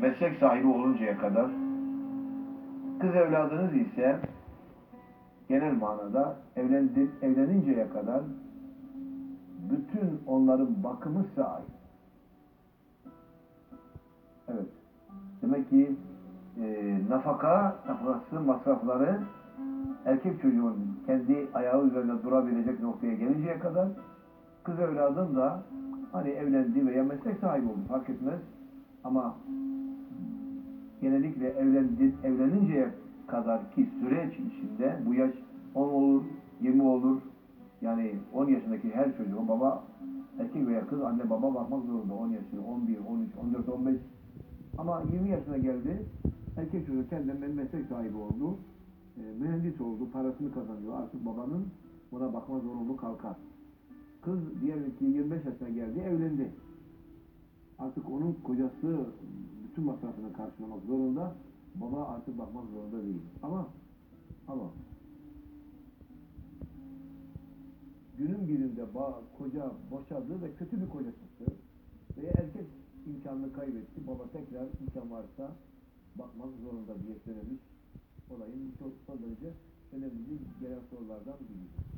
meslek sahibi oluncaya kadar, kız evladınız ise genel manada evlendi, evleninceye kadar bütün onların bakımı size. Evet. Demek ki e, nafaka, nafakası, masrafları erkek çocuğun kendi ayağı üzerinde durabilecek noktaya gelinceye kadar kız evladın da hani evlendi veya meslek sahibi oldu fark etmez ama genellikle evlendi, evleninceye kadar ki süreç içinde bu yaş 10 olur, 20 olur. Yani 10 yaşındaki her çocuğun baba erkek veya kız anne baba bakmak zorunda. 10 yaşı, 11, 13, 14, 15 ama 20 yaşına geldi. Erkek çocuk kendinden meslek sahibi oldu. E, mühendis oldu, parasını kazanıyor. Artık babanın ona bakma zorunluluğu kalkar. Kız diyelim ki 25 yaşına geldi, evlendi. Artık onun kocası bütün masrafını karşılamak zorunda. Baba artık bakmak zorunda değil. Ama ama günün birinde ba- koca boşadı ve kötü bir koca çıktı. Ve erkek imkanını kaybetti. Baba tekrar imkan varsa bakmak zorunda diye söylemiş. Olayın çok son derece önemli gelen sorulardan biri.